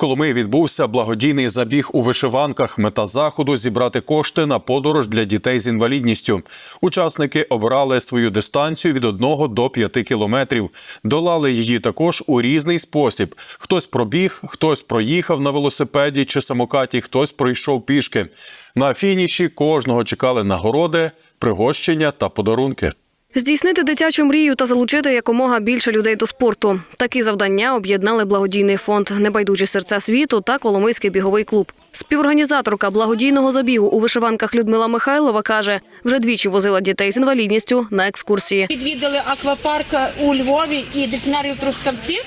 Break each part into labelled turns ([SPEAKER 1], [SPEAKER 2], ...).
[SPEAKER 1] Коломиї відбувся благодійний забіг у вишиванках. Мета заходу зібрати кошти на подорож для дітей з інвалідністю. Учасники обирали свою дистанцію від 1 до 5 кілометрів. Долали її також у різний спосіб. Хтось пробіг, хтось проїхав на велосипеді чи самокаті, хтось пройшов пішки. На фініші кожного чекали нагороди, пригощення та подарунки.
[SPEAKER 2] Здійснити дитячу мрію та залучити якомога більше людей до спорту. Такі завдання об'єднали благодійний фонд Небайдужі серця світу та Коломийський біговий клуб. Співорганізаторка благодійного забігу у вишиванках Людмила Михайлова каже, вже двічі возила дітей з інвалідністю на екскурсії.
[SPEAKER 3] Відвідали аквапарк у Львові і дельфінарію Трускавці.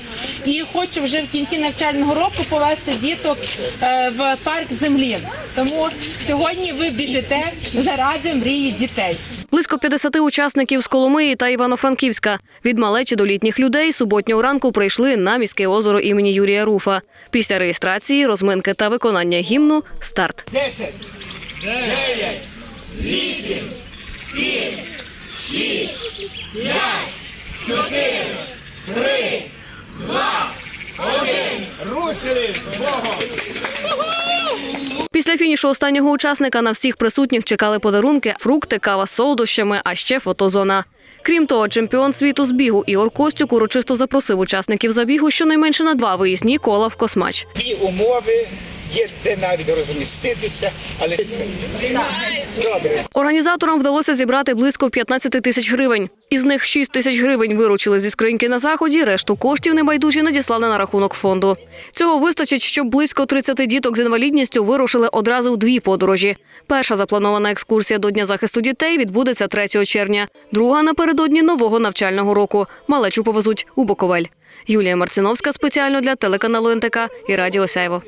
[SPEAKER 3] І хочу вже в кінці навчального року повести діток е, в парк землі. Тому сьогодні ви біжите заради мрії дітей.
[SPEAKER 2] Близько 50 учасників з Коломиї та Івано-Франківська. Від малечі до літніх людей суботнього ранку прийшли на міське озеро імені Юрія Руфа. Після реєстрації, розминки та виконання гімну – старт.
[SPEAKER 4] 10, 9, 8, 7, 6, 5, 4, 3, 2, 1. Рушили з Богом!
[SPEAKER 2] Після фінішу останнього учасника на всіх присутніх чекали подарунки, фрукти, кава з солодощами, а ще фотозона. Крім того, чемпіон світу з бігу Ігор Костюк урочисто запросив учасників забігу щонайменше на два виїзні кола в космач.
[SPEAKER 4] Дві умови, є де навіть розміститися, але це добре.
[SPEAKER 2] Організаторам вдалося зібрати близько 15 тисяч гривень. Із них 6 тисяч гривень виручили зі скриньки на заході. Решту коштів небайдужі надіслали на рахунок фонду. Цього вистачить, щоб близько 30 діток з інвалідністю вирушили одразу в дві подорожі. Перша запланована екскурсія до Дня захисту дітей відбудеться 3 червня. Друга напередодні нового навчального року. Малечу повезуть у Буковель. Юлія Марциновська спеціально для телеканалу НТК і Радіо Сяйво.